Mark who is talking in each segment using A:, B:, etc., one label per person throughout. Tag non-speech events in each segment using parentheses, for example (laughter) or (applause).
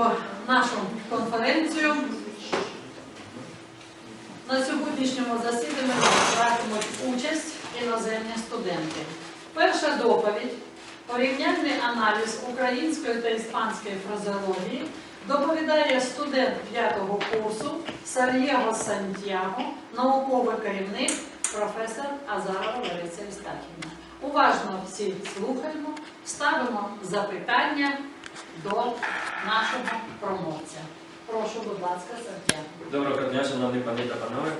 A: Продовжуємо нашу конференцію. На сьогоднішньому засіданні братимуть участь іноземні студенти. Перша доповідь порівняльний аналіз української та іспанської фразеології доповідає студент 5-го курсу Сар'єго Сантьяго, науковий керівник, професор Азарова Лариса Єстахівна. Уважно всі слухаємо, ставимо запитання до нашого промовця. Прошу, будь ласка, Сантьяго.
B: Доброго дня, шановні пані та панове.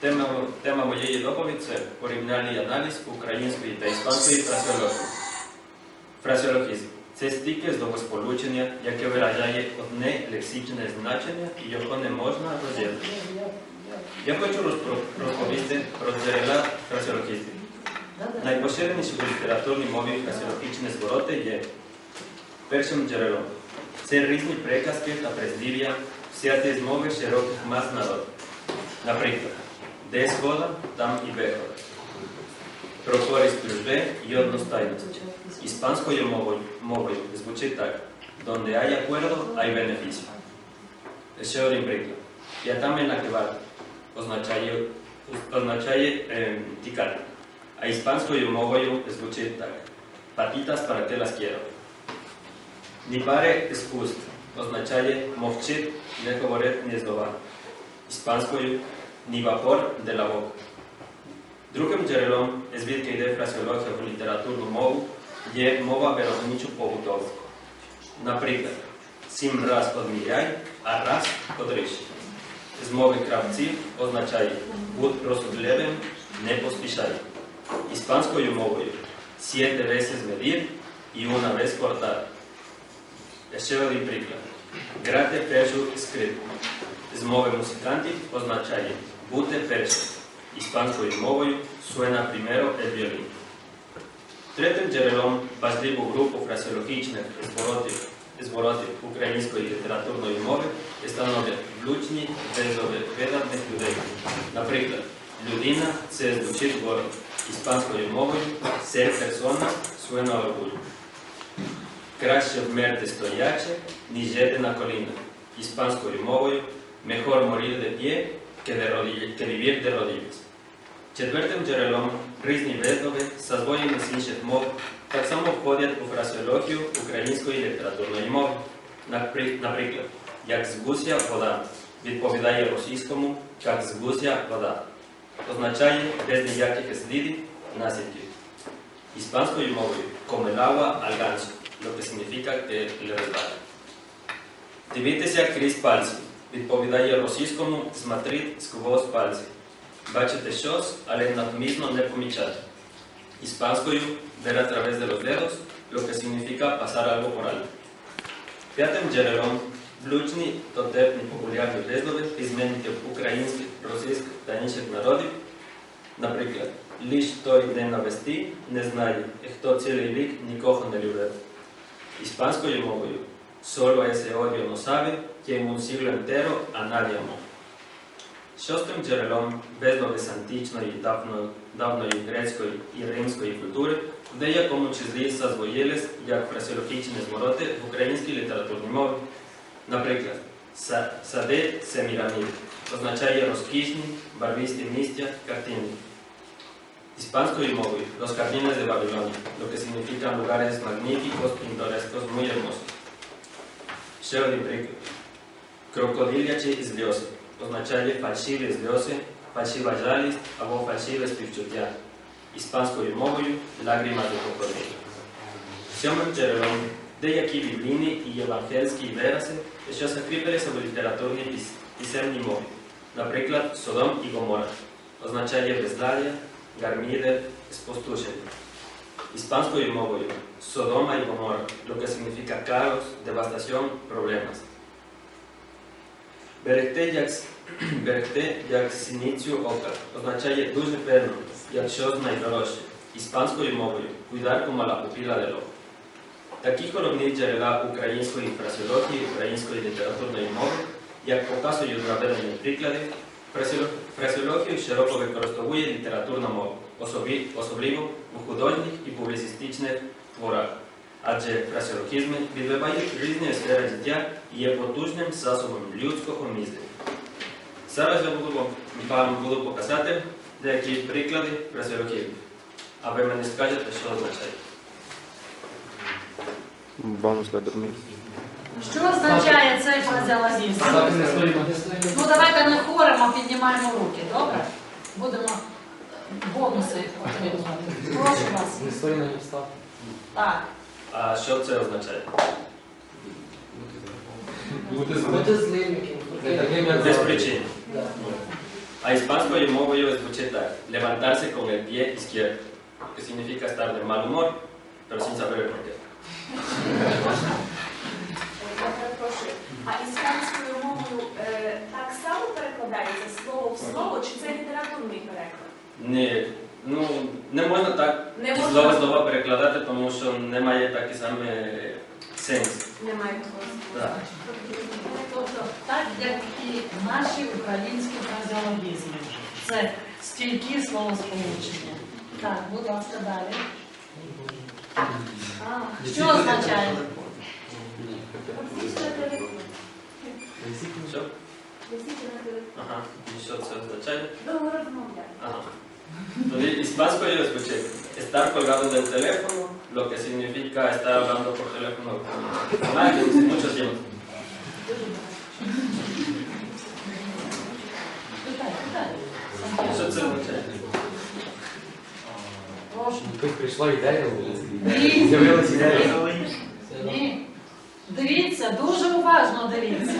B: Тема, тема моєї доповіді це порівняльний аналіз української та іспанської фразеології. Фразеологізм це стільки словосполучення, яке виражає одне лексичне значення і його не можна розділити. Я хочу розповісти про джерела фразеологізму. Найпоширеніші у літературній мові фразеологічні звороти є першим джерелом. Це різні приказки та прислів'я, взяті з мови широких мас народу. Наприклад, де згода, там і вигода. Про користь дружби і одностайності. Іспанською мовою, мовою звучить так. Donde hay acuerdo, hay beneficio. Ще один приклад. П'ятами на кивати означає, означає ем, тікати. А іспанською мовою звучить так. Patitas para que las quiero. Пари спуст означає мовчить, не говорить ні слова. Іспанською ні вапор де boca. Другим джерелом, звідки йде фразеологія в літературну мову, є мова виробничо побутова. Наприклад, сім раз одміряй, а раз одриж. З мови кравців означає будь розсудливим, не поспішай. Іспанською мовою siete veces medir y una vez cortar. решевали приклад. Град е пешо скрит. Змове музиканти означаје буте пешо. Испанско измовој суе на примеро е виолин. Третим джерелом пазливу групу фразеологичних зборотів, литературно української літературної мови становлять влучні визови видатних людей. Наприклад, людина це звучить город, іспанською мовою це персона свинорогуль. Краще вмерти стоячи, ніж жити на колінах. Іспанською мовою que, de rodilla, que vivir de rodillas. Четвертим джерелом різні вислови, зазвоєні з інших мов, так само входять у фразеологію української літературної мови. Напри- Наприклад, як з гуся вода відповідає російському, як з гуся вода. Означає без ніяких слідів наслідків. Іспанською мовою al ganso, lo que significa que le resbala. Дивитися крізь пальці відповідає російському смотрит сквозь пальці. Бачити щось, але навмисно не помічати. Іспанською ver a través de los dedos, lo que significa pasar algo por alto. П'ятим джерелом влучні дотепні популярні вислови, письменників українських, російських та інших народів, наприклад, лиш той день навести не знає, і хто цілий рік нікого не любив. Іспанською мовою solo ese odio no sabe que en un siglo entero a nadie amó. Шостим джерелом з античної, давної, давної грецької і римської культури в деякому числі зазвоїлись як фразеологічні звороти в українській літературній мові. Наприклад, «Са- сади семірамід означає розкішні, барвисті місця, картини. Іспанською мовою los jardines de Babilonia, lo que significan lugares magníficos, pintorescos, muy hermosos. Ще один приклад. Крокодилячі сльози означає фальшиві сльози, фальшива жалість або фальшиве співчуття. Іспанською мовою лагріма de крокодил. Сьомим джерелом деякі біблійні і євангельські вирази, що закріпилися в літературній піс- писемній мові. Наприклад, Содом і Гомора означає бездалія, гарміде, спустошення. Іспанською мовою Sodoma y Gomorra, lo que significa caos, devastación, problemas. Берегти як, с- берегти як синицю ока означає дуже певно, як щось найдорожче. Іспанською мовою cuidar como la pupila del ojo. Такі головні джерела української фразеології, української літературної мови, як показують наведені приклади, фразеолог- фразеологію широко використовує літературна мова, особливо у художніх і публіцистичних творах, адже фразеологізми відбивають різні сфери життя і є потужним засобом людського мислення. Зараз я буду вам буду показати деякі приклади фразеологізмів, а ви мені скажете, що означає.
C: Vamos a dormir.
A: Що означає цей фразеологізм? Ну давайте не хором, а піднімаємо руки, добре? Будемо бонуси отримувати. Прошу вас.
D: Не стоїмо, не встав.
A: Так.
B: А що це означає?
D: Бути злим. Не таким, як
B: Без причин. А испанскою мовою звучить так. Levantarse con el pie izquierdo. Que significa estar de mal humor, pero sin saber el por qué.
E: Я перепрошую. А іспанською мовою е, так само перекладається слово в слово, чи це літературний переклад?
B: Ні, ну, не можна так
E: Не можна.
B: слово в слово перекладати, тому що немає такий самий сенс.
E: Немає такого слова.
B: Так.
A: Тобто, так як і наші українські фразеологізми. Це стільки словосполучення. Так, будь ласка, далі.
E: А,
A: Що означає?
E: Висіть.
B: Ага. І що це означає?
E: Довго розмовляти.
B: Ага. Тоді іспанською звучить estar colgado del teléfono, lo que significa estar hablando por teléfono con alguien mucho tiempo.
A: Питай, питай.
B: Що це означає?
D: Тут прийшла ідея. З'явилася ідея.
A: Ні. Дивіться, дуже уважно дивіться.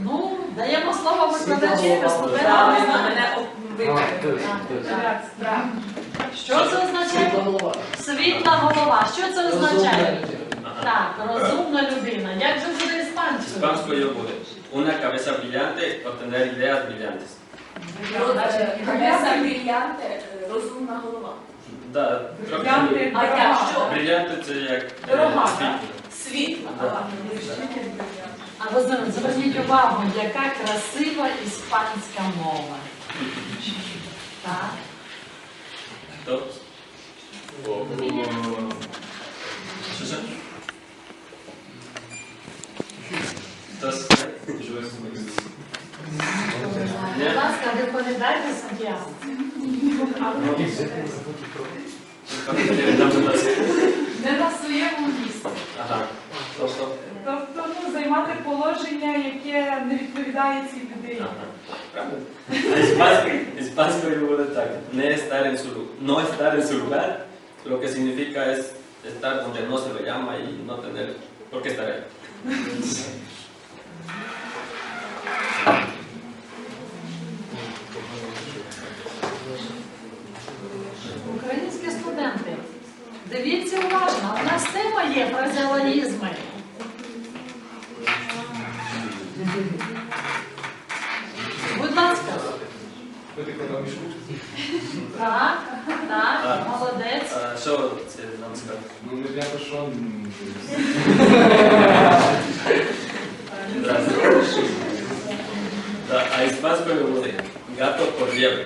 A: Ну, даємо слово викладачеві, студентам.
E: мене
A: так. Що це означає?
D: голова.
A: Світла голова. Що це означає? Так, розумна людина. Як же буде іспанською?
B: Іспанською буде una cabeza brillante o tener ideas brillantes.
E: Кабеса брильянте, е, розумна голова.
B: Да, трохи
E: А я що?
B: бриллянти це як е,
A: Дорога,
B: світло.
E: Світла.
B: Да.
A: А ви зверніть увагу, яка красива іспанська мова. Так. Будь ласка, доповідайте Сантьяго.
B: Там, будь ласка.
F: Не на своєму місці.
B: Ага. Тобто?
F: Тобто ну, займати положення, яке не відповідає цій людині.
B: Ага. Правильно. А Іспанською, іспанською буде так. Не estar en su, no estar en su lugar, lo que significa es estar donde no se lo llama y no tener por qué estar ahí. (laughs)
A: Українські студенти, дивіться уважно, у нас тема є фразеологізми. Будь ласка. Так, так, молодець.
B: А що це нам скаже?
D: Ну, не для що.
B: А іспанською буде gato por liebre.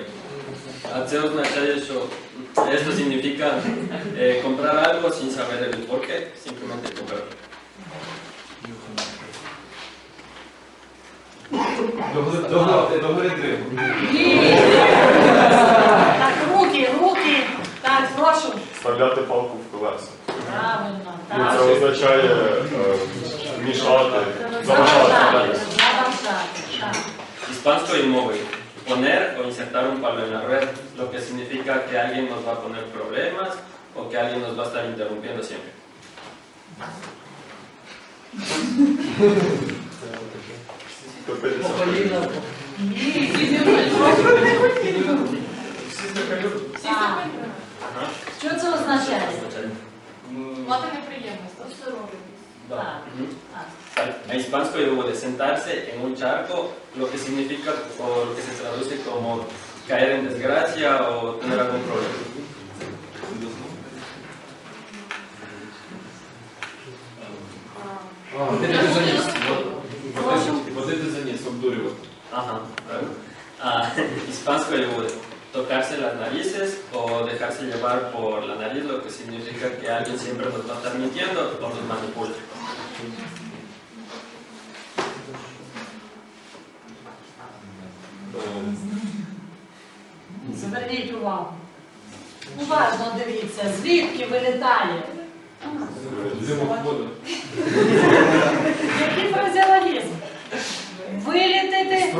B: А це означає, що esto significa eh, comprar algo sin saber el por qué, simplemente comprar.
A: Так, руки, руки. Так, прошу.
G: Вставляти палку в колеса.
A: Правильно,
G: Ну, це означає мішати, заважати.
A: Заважати, заважати. Так.
B: Hispánico móvil. Poner o insertar un palo en la red, lo que significa que alguien nos va a poner problemas o que alguien nos va a estar interrumpiendo siempre.
G: Топитися.
D: Коліна.
A: Ні, Так.
B: Ajá.
A: Що це означає?
F: Мати неприємність.
A: Так.
B: Ujú.
A: так.
B: A hispánico de sentarse en un charco, lo que significa o lo que se traduce como caer en desgracia o tener algún problema.
D: А, ти не заніс.
A: Прошу.
G: Водити за ніс, обдурювати.
B: Ajá, claro. A hispánico de тобто tocarse las narices o dejarse llevar por la nariz, lo que significa que alguien siempre nos va a estar mintiendo o nos manipula.
A: Зверніть увагу. Уважно дивіться, звідки вилітає. Який фразеологізм? Вилітити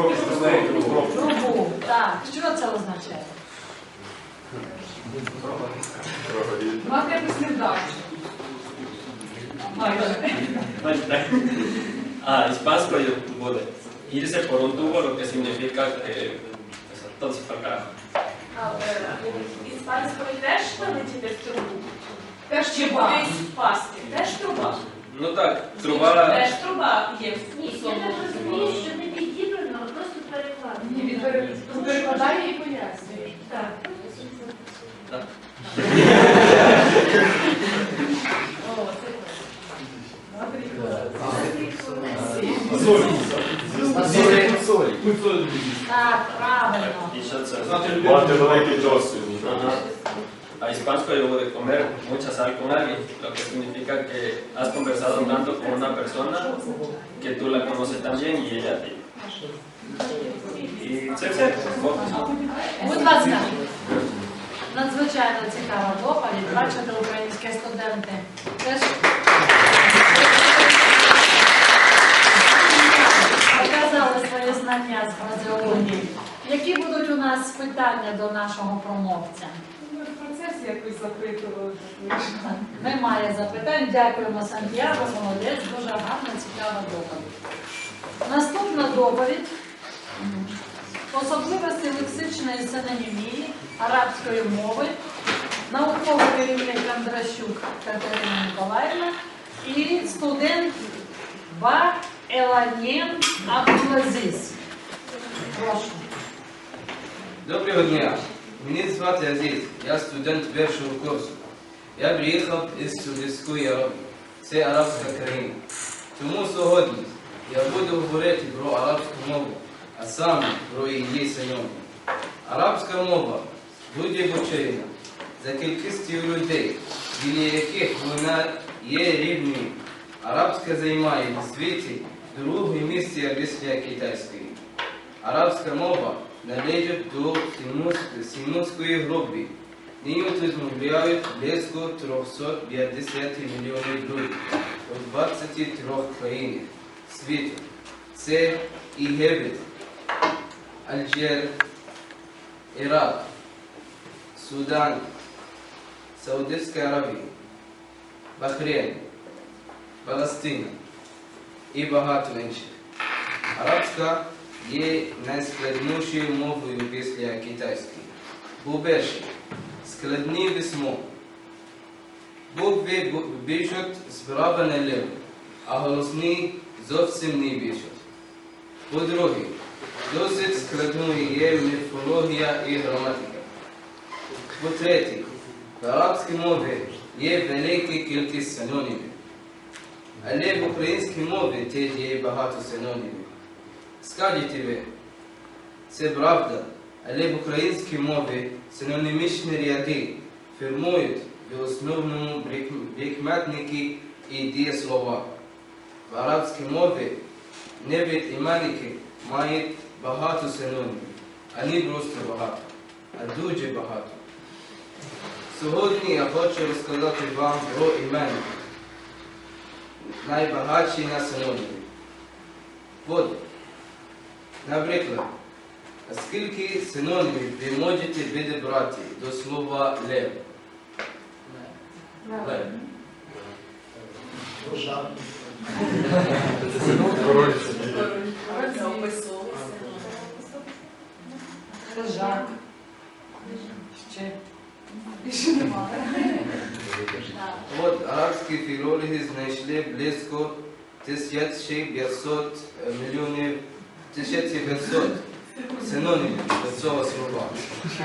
A: трубу. Так, що це означає?
F: Мати якусь невдачу. Майже.
B: Ah, hispánico bude irse por un tubo, lo que significa que pues, entonces para carajo.
E: А, е, Іспанською теж труба?
B: No так, труба,
E: Теж труба є
C: Ні, я так розумію, що не підібрано, а просто перекладено.
F: Перекладає і пояснює.
C: Так.
E: О, це
A: Так, правильно.
B: y yo sé.
G: Мати великий досвід.
B: Ajá. A hispánico yo de comer mucha sal con alguien, lo que significa que has conversado tanto con una persona que tú la conoces también y ella a ti. Y це все. Вот.
A: Будь ласка, надзвичайно цікава доповідь. Бачите, українські студенти теж Знання з фразеології. Які будуть у нас питання до нашого промовця?
F: Ми в процесі якось запитували. (laughs)
A: Немає запитань. Дякуємо, Сантьяго, молодець, дуже гарна, цікава доповідь. Наступна доповідь. Особливості лексичної синонімії арабської мови, науковий керівник Андращук Катерина Миколаївна і студент Ба Еланєн Абдулазіз.
H: Доброго дня. Мене звати Азіз. Я студент першого курсу. Я приїхав із Саудівської Аравії. Це арабська країна. Тому сьогодні я буду говорити про арабську мову, а саме про її синонім. Арабська мова буде вчена за кількістю людей, біля яких вона є рівною. Арабська займає в світі друге місце після китайської. Арабська мова належить до сімус- сімуської групи. Нею розмовляють близько 350 мільйонів людей у 23 країнах світу. Це Єгипет, Алжир, Ірак, Судан, Саудівська Аравія, Бахрейн, Палестина і багато інших. Арабська є найскладнішою мовою після китайської. По-перше, складні письмо. Бу- пишуть справа наліво, а голосні зовсім не пишуть. По-друге, досить складною є морфологія і граматика. По-третє, в арабській мові є велика кількість синонімів. Але в українській мові теж є багато синонімів. Скажете ви, це правда, але в українській мові синонімічні ряди формують в основному прик- прикметники і дієслова. В арабській мові навіть іменники мають багато синонімів, а не просто багато, а дуже багато. Сьогодні я хочу розказати вам про іменники, найбагатші на синонімі. От, наприклад, скільки синонімів ви можете відібрати до слова лев? Лев.
A: Ще.
H: От арабські філологи знайшли близько 1500 мільйонів 1500 синонімів до цього слова.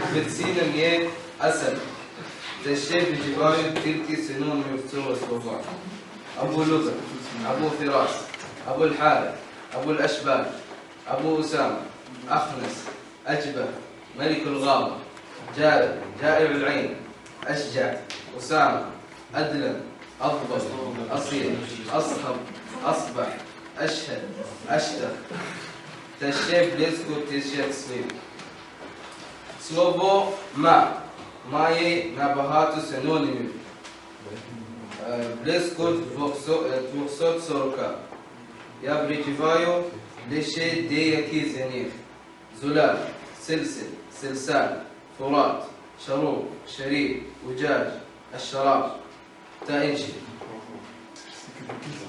H: Офіційним є асад. Та ще вживають тільки синонімів цього слова. Абу Лутр, Абу Фірас, Абу Аль-Харith, Абу Аль-Ашбар, Абу Усама, Ахнас, Аджба, Малик Аль-Гава, جائر جائر العين أشجع أسامة أدلم أضبط أصيل أصحب أصبح أشهد أشتر Теще близько тисяч слів. Слово ма має набагато синонімів. Е, Близько 200 е, 240. Я придіваю лише деякі з них. Зулал, сильсил, сильсаль, фурат, шаруб, шаріб, уджаж, ашараб та інші.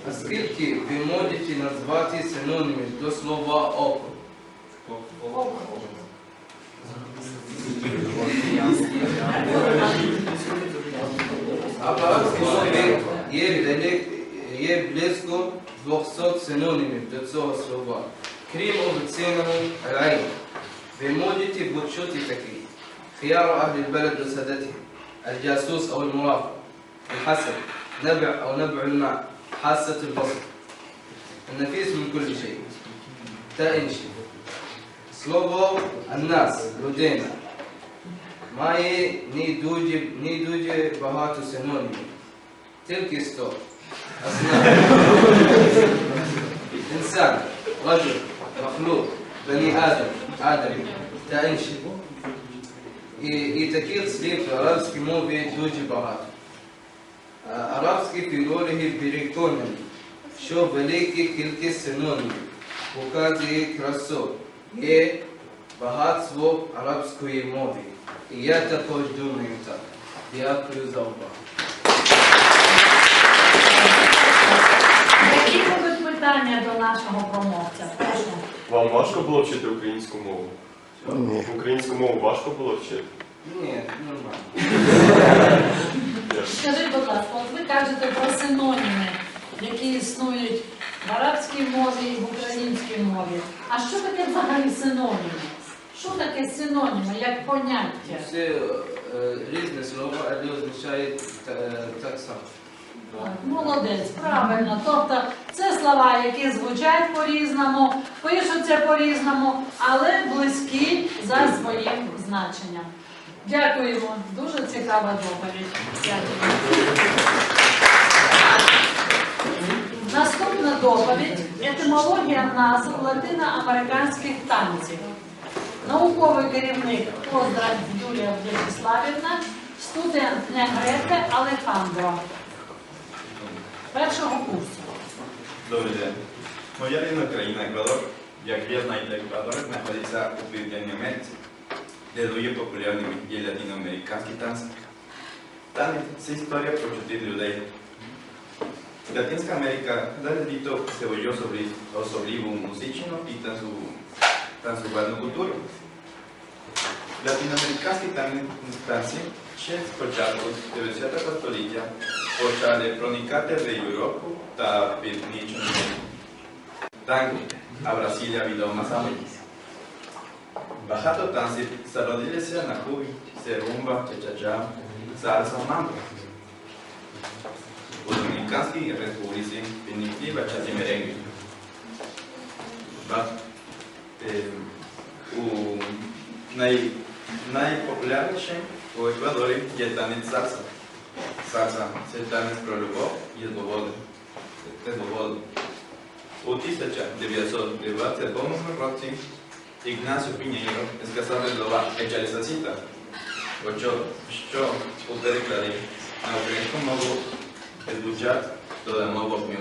H: А скільки ви можете назвати синонімів до слова око? А в арабській мові є, далек, є близько 200 синонімів до цього слова. Крім офіційного райну. Ви можете почути такий. خيار أهل البلد وسادتهم الجاسوس أو المرافق الحسد نبع أو نبع الماء حاسة البصر النفيس من كل شيء تأنشي Слово «аннас» – людина має не дуже, не дуже багато синонімів. Тільки сто. Аснав. Інсан, раджу, махлук, бені Адам, Адам та інші. І, і таких слів в арабській мові дуже багато. Арабські філологи переконані, що велика кількість синонімів показує красу, є багатство арабської мови. І я також думаю так. Дякую за увагу.
A: Які будуть питання до нашого промовця? Прошу.
G: Вам важко було вчити українську мову? Ні. Українську мову важко було вчити?
H: Ні, нормально. (laughs)
A: Скажіть, будь ласка, от ви кажете про синоніми, які існують в арабській мові і в українській мові. А що таке взагалі синоніми? Що таке синоніми, як поняття?
H: Це різне слово, але означає е, так само.
A: Молодець, правильно. Тобто це слова, які звучать по-різному, пишуться по-різному, але близькі за своїм значенням. Дякуємо. Дуже цікава доповідь. Дякую. Наступна доповідь етимологія назв латиноамериканських танців. Науковий керівник Поздрав Юлія В'ячеславівна, студент Негрете Алехандро. Першого курсу.
I: Добрий день. Моя рідна країна Еквадор, як ви знаєте, Еквадор знаходиться у Південній Америці, де дуже популярними є латиноамериканські танці. Танець – це історія про чотири людей. Латинська Америка завжди свою особливу музичну і танцю- танцювальну культуру. Латиноамериканські тан- танці ще з початку 19 століття почали проникати в Європу та Північну Америку. Танго, а Бразилія відома саме. Багато танців зародилися на Кубі, це румба, чачача, сальса, мамба. У Домініканській республіці виникли бачаті меренги. Ба- е, У най, найпопулярнішим у Еквадорі є танець сальса. Сальса – це танець про любов і свободу. Це свободу. У 1922 році Ігнасіо Пінєйро сказав слова «ечалісасіта», що, що у перекладі на українську мову звучать «додамо вогню».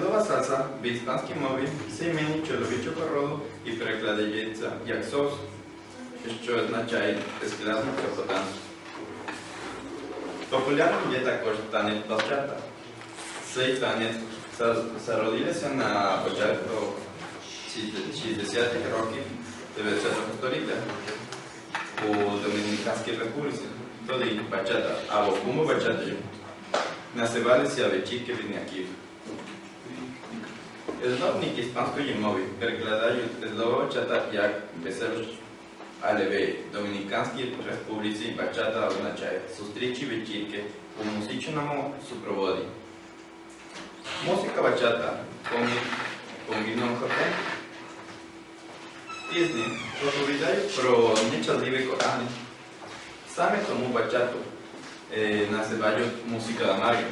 I: Слова сальса в іспанській мові семені чоловічого роду і перекладається як сос, що означає безкладно красотанство. Популярним є також танець бачата. Цей танець за- зародився на початку 60-х років 19 століття у Домініканській республіці. Тоді бачата або куму бачати називалися вечірки бідняків. Знавники іспанської мови перекладають слово бачата як веселощ, але в Домініканській республіці бачата означає зустрічі вечірки у музичному супроводі. Música bachata con, con ritmo japonés пісні розповідають про нещасливі кохання. Саме тому бачату е, називають музика амарга,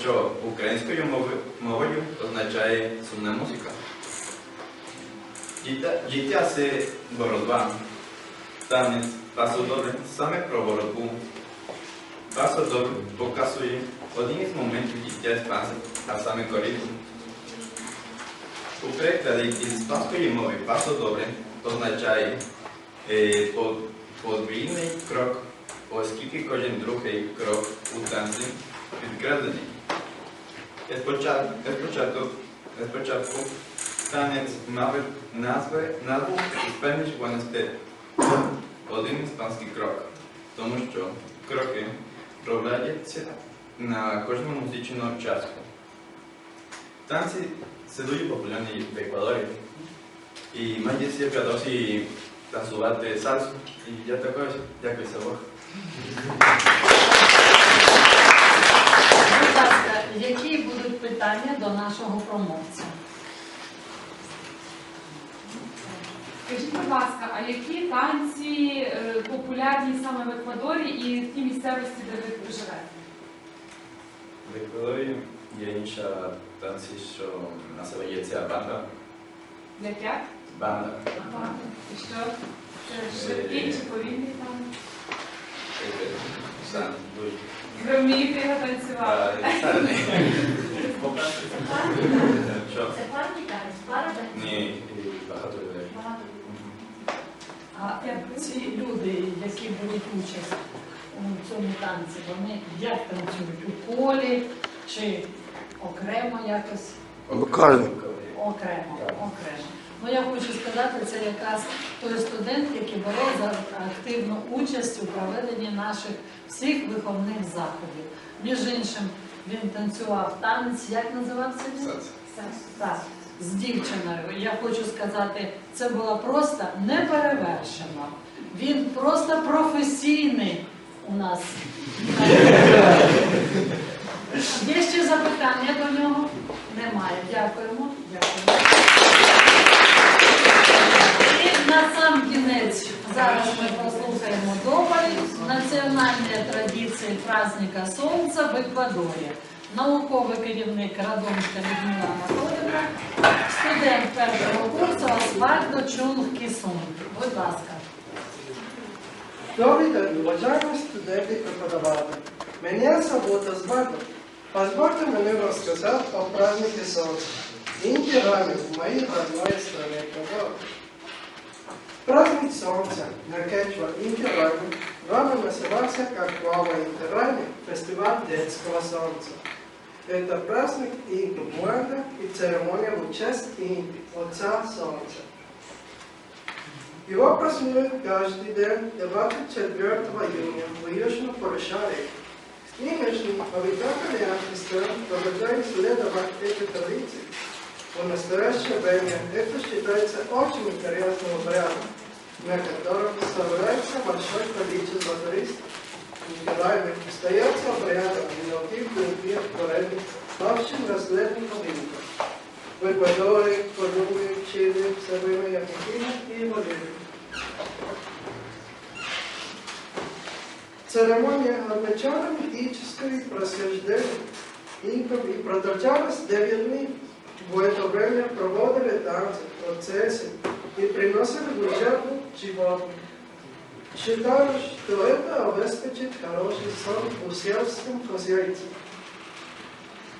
I: що українською мовою, мовою означає сумна музика. Життя, життя це боротьба. Танець пасодобре саме про боротьбу. Пасодобре показує один із моментів життя іспанців, а саме коріду. У перекладі із іспанської мови пасодобре означає е, подвійний крок, оскільки кожен другий крок у танці підкреслений. Спочатку, танець мав назви, назву Spanish One Step, один іспанський крок, тому що кроки проводяться на кожному музичному частку. Танці це дуже популярні в Еквадорі. І мені всі досі танцювати сальсу. І я також дякую за увагу.
A: Будь ласка, які будуть питання до нашого промовця?
F: Скажіть, будь ласка, а які танці е, популярні саме в Еквадорі і в тій місцевості, де ви живете?
I: В Еквадорі є інша танці, що називається банда.
F: Як як?
I: Банда.
F: Ага. І що? Це швидкий чи повільний там?
I: Це сам дуже.
F: Ви вмієте його танцювати?
C: Це парні танець, пара танець.
I: Ні, багато людей.
C: Багато.
A: А ці люди, які беруть участь у цьому танці, вони як танцюють? У колі чи окремо якось?
J: Локально.
A: Окремо, окремо. Ну я хочу сказати, це якраз той студент, який бере за активну участь у проведенні наших всіх виховних заходів. Між іншим, він танцював танець, як називався він? Так, з дівчиною. Я хочу сказати, це було просто неперевершено. Він просто професійний у нас. Є ще запитання до нього? Немає. Дякуємо. Дякуємо. І на сам кінець зараз ми послухаємо доповідь національні традиції праздника Сонця в Еквадорі. Науковий керівник Радомська Людмила Анатолівна, студент першого курсу Асфальдо Чунг Кісун. Будь ласка.
K: Добрий день, уважаємо студенти і преподавателі. Мене зовут Освальдо. Позвольте мені розказати о празднике Солнца. Интирами в моей родной стране Эквадор. Праздник Солнца на кечва Интирами рано назывался как Вава Интирами, фестиваль детского солнца. Это праздник Инту Муэнда и церемония в честь Инти, Отца Солнца. Его празднуют каждый день 24 июня в Южном Порушаре. Нынешние обитатели нашей страны продолжают следовать этой традиции. В настоящее время это считается очень интересным обрядом, на котором собирается большое количество туристов. Николаеве остается обрядом мелких других коренных общим наследником Инка. В Эквадоре, Колумбии, Чили, Северной Аргентине и Боливии. Церемония отмечала мифическое происхождение инков и продолжалась 9 дней. В это время проводили танцы, процессы и приносили в жертву животных. Считаю, что это обеспечит хороший сон у сельском хозяйстве.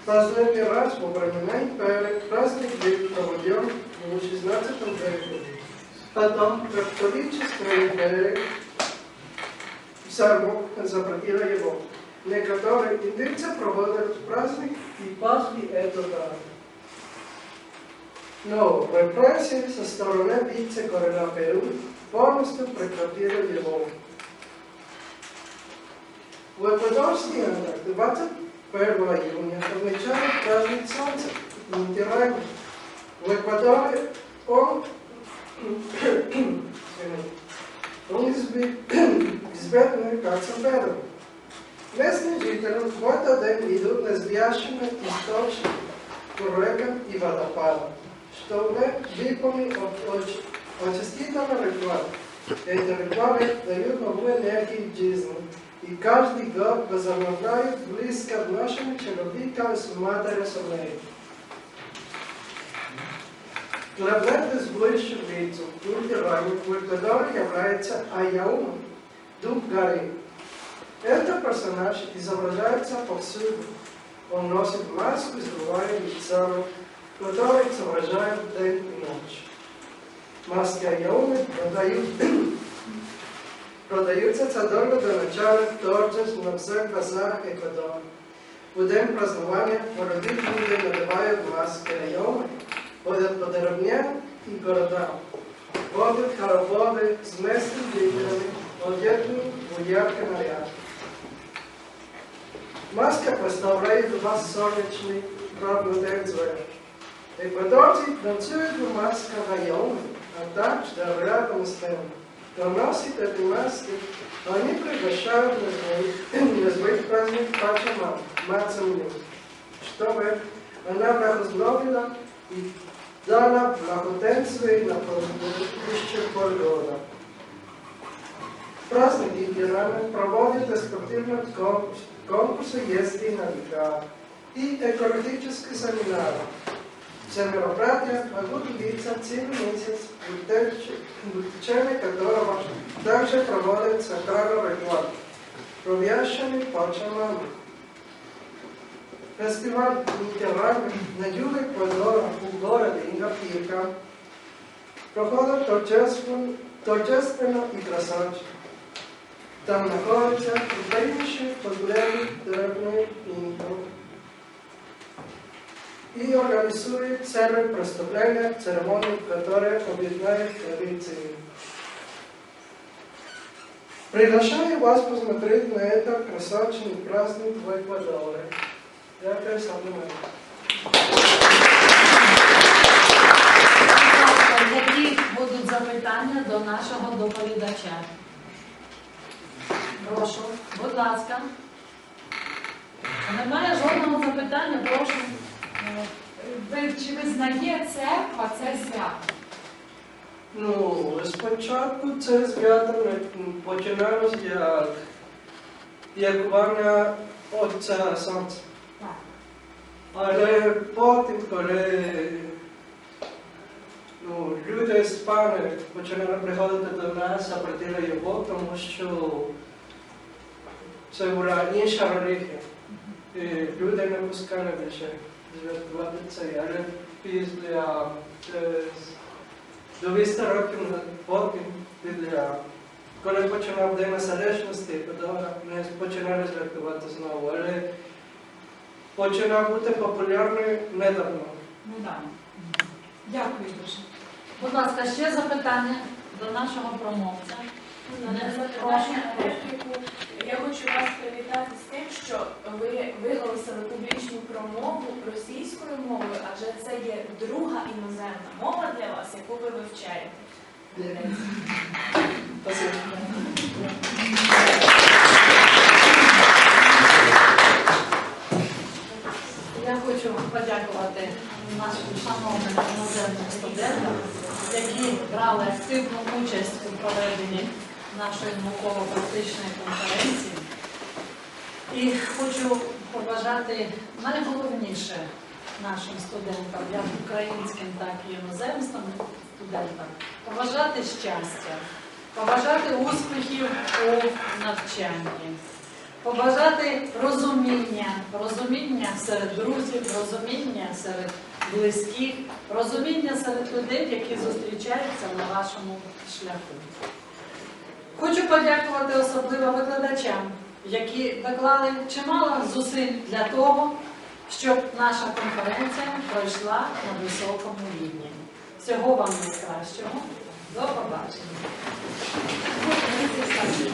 K: Последний раз во времена империи праздник был проведен в XVI веке. Потом католическая империя Сармук запретила его. Некоторые индейцы проводят праздник и пасли эту дату. Но репрессии со стороны вице-короля Перу полностью прекратили его. В Эквадорский Андак 21 июня отмечают праздник Солнца, Интирайми. В Эквадоре он, bom izbretnili kakšen pedal. Mestnim žiteljem moj tadej videl nezbijašime istočnim prorekam i vodopadom, što me vipom i očestitama rekla, da intelektualec da ljudno bude neki džizm i každi ga v zavrnaju bliska v našem čelovi, kaj su matere so neji. Матерью Землей. Главный сборище лицу, культуральник, который является Аяумом, дух горы. Этот персонаж изображается повсюду. Он носит маску, скрывая лица, который изображает день и ночь. Маски Аяумы продают, (clears throat) продаются задолго до начала торжеств на всех базарах Эквадора. В день празднования молодые люди надевают маски Аяумы, ходят по деревням и городам. Водят хороводы с местными одетыми в яркий наряд. Маска представляет вас солнечный правдный зверь. Эквадорцы танцуют в масках района, а также рядом с тем, кто носит эти маски, они приглашают на свой, (clears throat) на свой праздник Пачамам, Мать Земли, чтобы она благословила и дала благоденствие на предыдущие полгода. Праздники Ирана проводят спортивные конкурсы, конкурсы езды на ликах и экологические семинары. Все мероприятия могут длиться целый месяц, в теч- в течение которого также проводят сакральный ритуал, провязанный Пачамамы. Фестиваль Интеррами на юге Эквадора в городе Ингапирка проходит торжественно, торжественно и красочно. Там находится крупнейший популярный древний интро и организует целые преступления, церемонии, которые объединяют традиции. Приглашаю вас посмотреть на этот красочный праздник в Эквадоре. Дякую за.
A: Які будуть запитання до нашого доповідача? Прошу, будь ласка. Немає жодного запитання, прошу.
F: Ви чи визнає церква це свято?
K: Ну, спочатку це свято ми починаємо як, як варня Отця Сонця. Але потім, коли ну, люди з пани починали приходити до нас, обратили його, тому що це була інша релігія. І люди не пускали більше зв'язкувати це. Але після е, 200 років потім, після, коли починав День Незалежності, ми починали святкувати знову. Але починав бути популярний недавно.
A: Ну так.
F: Дякую дуже.
A: Будь ласка, ще запитання до нашого промовця.
E: Я хочу вас привітати з тим, що ви виголосили публічну промову російською мовою, адже це є друга іноземна мова для вас, яку ви вивчаєте.
K: Спасибо.
A: Я хочу подякувати нашим шановним іноземним студентам, які брали активну участь у проведенні нашої науково-практичної конференції. І хочу побажати найголовніше нашим студентам, як українським, так і іноземним студентам, побажати щастя, побажати успіхів у навчанні побажати розуміння, розуміння серед друзів, розуміння серед близьких, розуміння серед людей, які зустрічаються на вашому шляху. Хочу подякувати особливо викладачам, які доклали чимало зусиль для того, щоб наша конференція пройшла на високому рівні. Всього вам найкращого. До побачення.